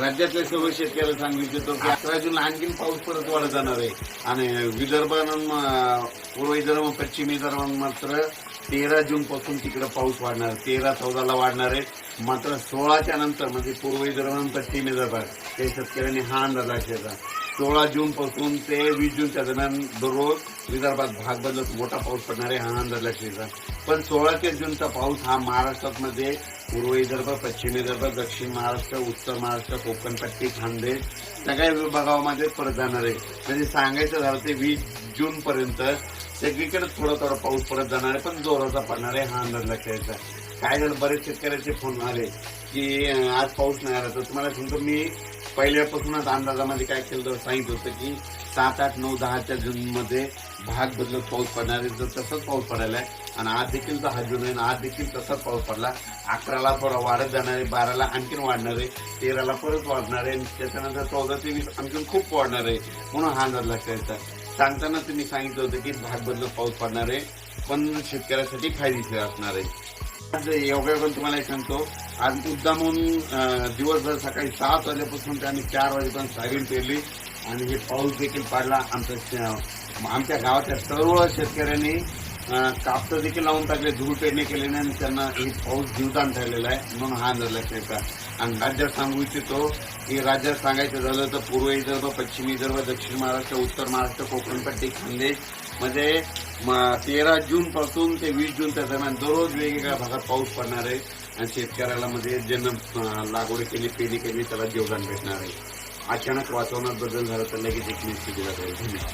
राज्यातल्या सर्व शेतकऱ्याला सांगू इच्छितो की अकरा जून आणखीन पाऊस परत वाढत जाणार आहे. आणि विदर्भानं पूर्व विदर्भ पश्चिम विदर्भ मात्र तेरा जून पासून तिकडे पाऊस वाढणार तेरा चौदाला वाढणार आहे. मात्र सोळाच्या नंतर म्हणजे पूर्व विदर्भ पश्चिम विदर्भात ते शेतकऱ्यांनी हा अंदाज असायचा सोळा जून पासून ते वीस जूनच्या दरम्यान दररोज विदर्भात भाग बदलत मोठा पाऊस पडणार आहे हा अंदाज लक्षात पण सोळा ते जूनचा पाऊस हा महाराष्ट्रात मध्ये पूर्व विदर्भ पश्चिम विदर्भ दक्षिण महाराष्ट्र उत्तर महाराष्ट्र कोकणपट्टी खानदेश सगळ्या विभागामध्ये परत जाणार आहे. म्हणजे सांगायचं झालं ते वीस जून पर्यंत सगळीकडे थोडा थोडा पाऊस परत जाणार आहे पण जोराचा पडणार आहे हा अंदाज लक्षात काय झालं बरेच शेतकऱ्याचे फोन आले. की आज पाऊस नाही आला. तर तुम्हाला सांगतो मी पहिल्यापासूनच अंदाजामध्ये काय केलं तर सांगितलं होतं की सात आठ नऊ दहाच्या जूनमध्ये भाग बदलत पाऊस पडणार आहे. तर तसंच पाऊस पडायला आहे आणि आज देखील दहा जून आहे आणि आज देखील तसाच पाऊस पडला अकराला थोडा वाढत जाणार आहे बाराला आणखीन वाढणार आहे तेराला परत वाढणार आहे आणि त्याच्यानंतर चौदा ते वीस आणखीन खूप वाढणार आहे म्हणून हा अंदाज लक्षात घ्यायचा सांगताना तुम्ही सांगितलं होतं की भाग बदलत पाऊस पडणार आहे पण शेतकऱ्यासाठी फायदेशीर असणार आहे. आज पण तुम्हाला एक सांगतो. आज मुद्दामून दिवसभर सकाळी सात वाजल्यापासून ते आम्ही चार वाजेपर्यंत सायबीन पेरली. आणि हे पाऊस देखील पाडला आमच्या आमच्या गावाच्या सर्व शेतकऱ्यांनी अं, कापसं देखील लावून टाकले धूळ पेरणी केल्याने आणि त्यांना हे पाऊस जीवदान ठरलेला आहे. म्हणून हा अंदाज लक्षात आणि राज्यात सांगू इच्छितो की राज्यात सांगायचं झालं तर पूर्व विदर्भ पश्चिम विदर्भ दक्षिण महाराष्ट्र उत्तर महाराष्ट्र कोकणपट्टी खानदेशमध्ये तेरा जून पासून ते वीस जूनच्या दरम्यान दररोज वेगवेगळ्या भागात पाऊस पडणार आहे आणि शेतकऱ्याला मध्ये ज्यांना लागवड केली पेरणी केली त्याला जीवदान भेटणार आहे. अचानक वातावरणात बदल झाला तर लगेच एक निश्चित दिला जाईल. धन्यवाद.